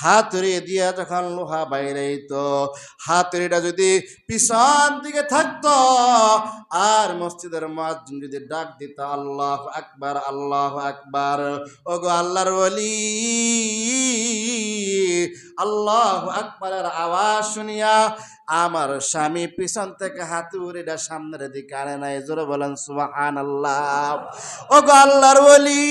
হাতুড়ি দিয়া যখন লোহা বাইরে তো হাতুড়িটা যদি পিছন দিকে থাকতো, আর মসজিদের মুয়াজ্জিন যদি ডাক দিত, আল্লাহ আকবার আল্লাহ আকবার ও ওগো আল্লাহর ওলি, আল্লাহ আকবারের আওয়াজ শুনিয়া আমার স্বামী পিছন থেকে হাতুড়িটা সামনের দিকে আনে নাই। জোরে বলেন সুবাহান আল্লাহ ও ওগো আল্লাহর ওলি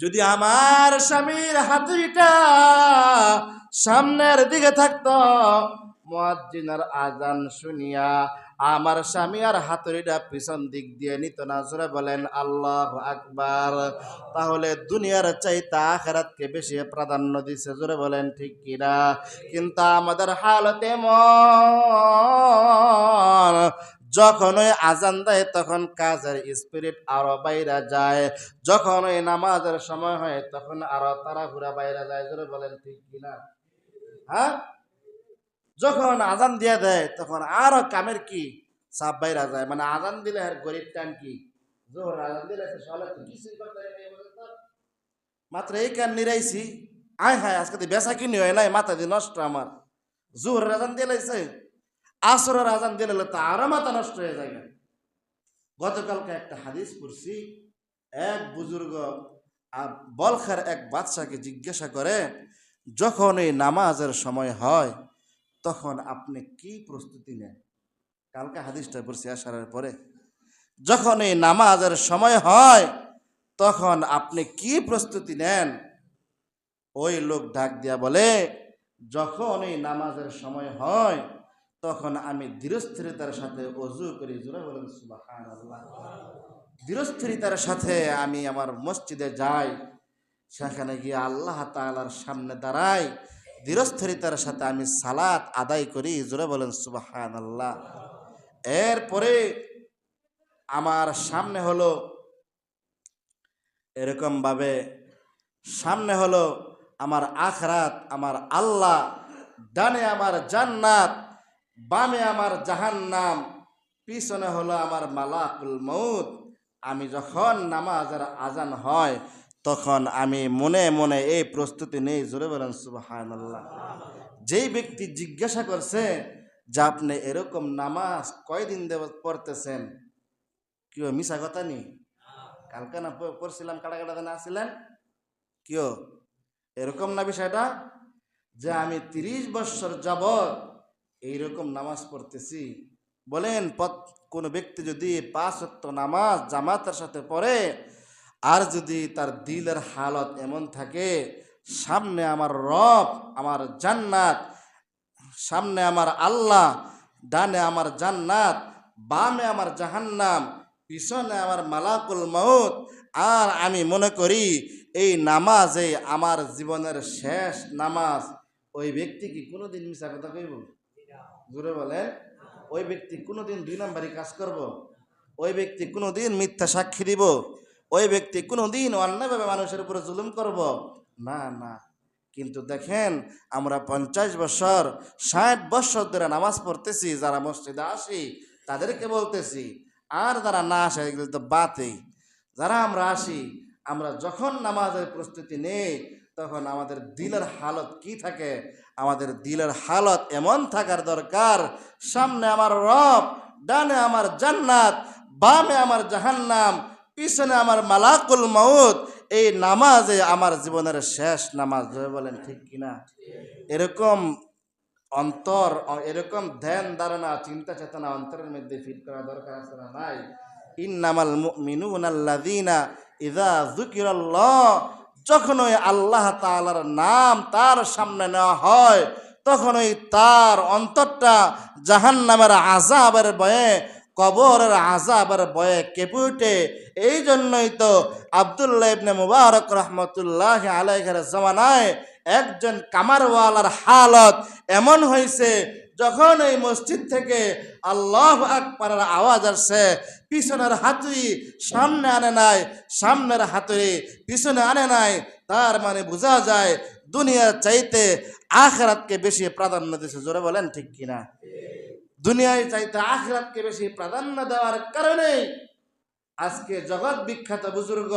যদি আমার স্বামীর হাতুড়িটা সামনের দিকে থাকতো, মুয়াজ্জিনের আজান শুনিয়া আমার স্বামী আর হাতুড়িটা পিছন দিক দিয়ে নিত না। জোরে বলেন, আল্লাহ আকবার। তাহলে দুনিয়ার চাইতে আখেরাতকে বেশি প্রাধান্য দিছে। জোরে বলেন, ঠিক কিনা কিন্তু আমাদের হালতে মন যখন ওই আজান দেয়, তখন কাজের স্পিরিট আরও বাইরে যায়। যখন ওই নামাজের সময় হয়, তখন আরও তারা ঘুরা বাইরে যায়। জোরে বলেন, ঠিক কিনা? হ্যাঁ? যখন আজান দিয়ে দেয়, তখন আরও কামের কি? সাপ বাইরা যায়। মানে আজান দিলে আর গরিব টান কি? জোহর আজান দিলে। মাত্র এই কান নিরাইছি। আয় হায়, আজকে বেচা কিনি হয় নাই, মাথা দিয়ে নষ্ট আমার। জোহর আজান দিয়ে লাইছে। আসরের আজান দিলে তো আরও মাথা নষ্ট হয়ে যায় না। গতকালকে একটা হাদিস পড়ছি, এক বুজুর্গ বলখার এক বাদশাকে জিজ্ঞাসা করে, যখন এই নামাজের সময় হয়, তখন আপনি কি প্রস্তুতি নেন? কালকে হাদিসটা পড়ছি আসার পরে। যখন এই নামাজের সময় হয়, তখন আপনি কি প্রস্তুতি নেন? ওই লোক ডাক দিয়া বলে, যখন এই নামাজের সময় হয় তখন আমি ধীরস্থিরতার সাথে অজু করি, জোরে বলেন, সুবহানাল্লাহ। ধীরস্থিরতার সাথে আমি আমার মসজিদে যাই, সেখানে গিয়ে আল্লাহ তাআলার সামনে দাঁড়াই, ধীরস্থিরতার সাথে আমি সালাত আদায় করি, জোরে বলেন সুবাহান আল্লাহ এরপরে আমার সামনে হলো এরকম ভাবে সামনে হলো আমার আখরাত, আমার আল্লাহ, ডানে আমার জান্নাত বামে আমার জাহান নাম পিছনে হলো আমার মালাকুল মৌত আমি যখন নামাজের আজান হয়, তখন আমি মনে মনে এই প্রস্তুতি নেই, জোরে বলেন সুবাহান আল্লাহ যেই ব্যক্তি জিজ্ঞাসা করছে যে আপনি এরকম নামাজ কয়দিন দেব, পড়তেছেন? কেউ মিশা কথা নি? কালকে না পড়ছিলাম, কাটা কাটা না আসছিলেন কেউ এরকম না বিষয়টা? যে আমি তিরিশ বৎসর যাবৎ এইরকম নামাজ পড়তেছি। বলেন, পথ, কোনো ব্যক্তি যদি পাঁচ ওয়াক্ত নামাজ জামাতের সাথে পড়ে, আর যদি তার দিলের হালত এমন থাকে, সামনে আমার রব, আমার জান্নাত, সামনে আমার আল্লাহ, ডানে আমার জান্নাত, বামে আমার জাহান্নাম, পিছনে আমার মালাকুল মৌত আর আমি মনে করি এই নামাজে আমার জীবনের শেষ নামাজ, ওই ব্যক্তি কি কোনোদিন মিশা কথা কইব? জোরে বলেন। ওই ব্যক্তি কোনোদিন দুই নাম্বারি কাজ করব। ওই ব্যক্তি কোনোদিন মিথ্যা সাক্ষী দিব। ওই ব্যক্তি কোনোদিন অন্যায়ভাবে মানুষের উপরে জুলুম করব। না না। কিন্তু দেখেন, আমরা পঞ্চাশ বছর, ষাট বছর ধরে নামাজ পড়তেছি, যারা মসজিদে আসি, তাদেরকে বলতেছি, আর যারা না আসে, এগুলো তো বাতেই। যারা আমরা আসি, আমরা যখন নামাজের প্রস্তুতি নেই তখন আমাদের দিলের হালত কি থাকে? আমাদের দিলের হালত এমন থাকার দরকার, সামনে আমার রব, ডানে আমার জান্নাত, বামে আমার জাহান্নাম, পিছনে আমার মালাকুল মাউত, এই নামাজে আমার জীবনের শেষ নামাজ বলেন ঠিক কিনা? এরকম অন্তর, এরকম ধ্যান, ধারণা, চিন্তা, চেতনা অন্তরের মধ্যে ফিট করা দরকার আছে না নাই? ইন্নামাল মুমিনুন আল্লাযীনা ইযা যুকিরাল্লাহ যখন ওই আল্লাহ তাআলার নাম তার সামনে নেওয়া হয়, তখন ওই তার অন্তরটা জাহান্নামের আযাবের বয়ে কবরের আযাবের ভয়ে কেঁপে উঠে। এই জন্যই তো আব্দুল্লাহ ইবনে মুবারক রহমতুল্লাহ আলাইহের জমানায় একজন কামারওয়ালার হালত এমন হয়েছে যখন এই মসজিদ থেকে আল্লাহ আকবরের আওয়াজ আসছে পিছনের হাতুড়ি সামনে আনে নাই, সামনের হাতুড়ি পিছনে আনে নাই, তার মানে বোঝা যায় দুনিয়ার চাইতে আখরাতকে বেশি প্রাধান্য দিছে জোরে বলেন ঠিক কিনা? দুনিয়ায় চাইতে আখরাতকে বেশি প্রাধান্য দেওয়ার কারণে আজকে জগৎ বিখ্যাত বুজুর্গ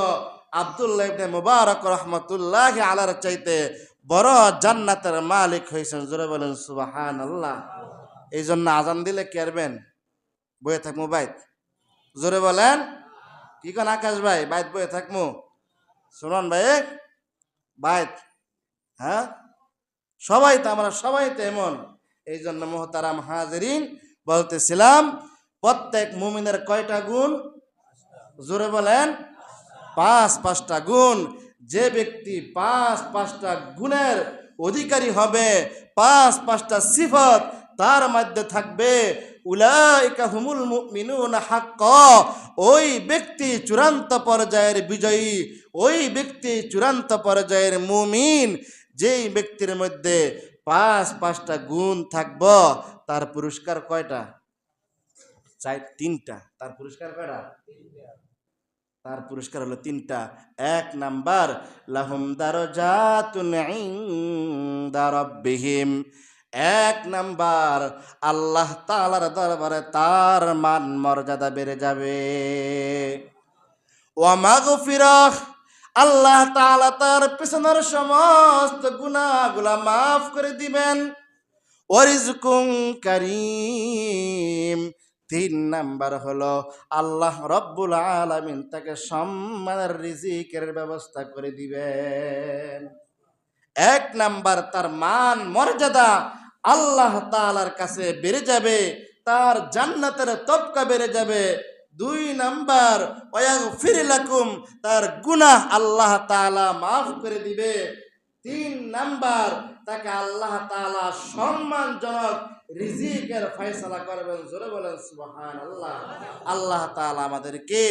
আব্দুল্লাহ মুবারক রহমতুল্লাহ আলার চাইতে বড় জান্নাতের মালিক হয়েছেন। জোরে বলেন সুবাহান আল্লাহ এই জন্য আজান দিলে কেরবেন বয়ে থাকব বাইত। জোরে বলেন। কি কোন আকাশ ভাই? বাইত বয়ে থাকব শুনুন ভাই বাইত। হ্যাঁ? সবাই তো, আমরা সবাই তো এমন। এই জন্য মোহতারাম হাজরিন বলতেছিলাম, প্রত্যেক মুমিনের কয়টা গুণ? জোরে বলেন। পাঁচ, পাঁচটা গুণ। যে ব্যক্তি পাঁচ, পাঁচটা গুণের অধিকারী হবে, পাঁচ, পাঁচটা সিফত তার মধ্যে থাকবে, উলাইকা হুমুল মুমিনুনা হাক্ক। ওই ব্যক্তি চূড়ান্ত পর্যায়ের বিজয়ী, ওই ব্যক্তি চূড়ান্ত পর্যায়ের মুমিন, যেই ব্যক্তির মধ্যে পাঁচ, পাঁচটা গুণ থাকব, তার পুরস্কার কয়টা? চাই তিনটা। তার পুরস্কার কয়টা? তার পুরস্কার হলো তিনটা। এক নাম্বার, লাহুম দারজাতুন ইনদা রাব্বিহিম। এক নাম্বার, আল্লাহ তাআলার দরবারে তার মান মর্যাদা বেড়ে যাবে। ওয়া মাগফিরাহ, আল্লাহ তাআলা তার পিছনের সমস্ত গুনাহগুলা মাফ করে দিবেন। ওয়ারিজকুম কারীম। তিন নাম্বার হলো, আল্লাহ রব্বুল আলামিন তাকে সম্মানের রিজিকের ব্যবস্থা করে দিবেন। এক নাম্বার তার মান মর্যাদা আল্লাহ তালার কাছে বেড়ে যাবে, তার জান্নাতের তপকা বেড়ে যাবে। দুই নাম্বার, ওয়াগফির লাকুম, তার গুনাহ আল্লাহ তাআলা মাফ করে দিবে। তিন নাম্বার, তাকে আল্লাহ তাআলা সম্মানজনক রিজিকের ফয়সালা করবেন। জোরে বলেন সুবহান আল্লাহ আল্লাহ তাআলা আমাদেরকে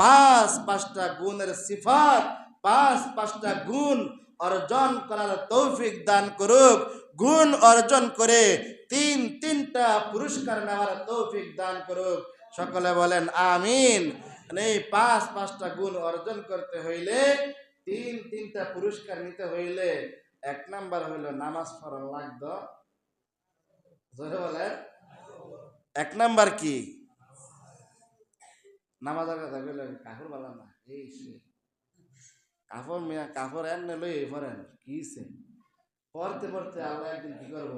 পাঁচ পাঁচটা গুণের সিফাত, পাঁচ পাঁচটা গুণ অর্জন করার তৌফিক দান করুক। গুণ অর্জন করে তিন তিনটা পুরস্কার নেওয়ার তৌফিক দান করুক। সকলে বলেন আমিন। এই পাঁচ, পাঁচটা গুণ অর্জন করতে হইলে, তিন তিনটা পুরস্কার নিতে হইলে এক নাম্বার হইল নামাজ পড়া লাগত। বলেন। এক নাম্বার কি? নামাজের কথা কাপড় বালা না। এই কাপড় মিয়া কাপড় এনে লই পড়েন, কি পড়তে পড়তে আল্লাহ একদিন কি করব?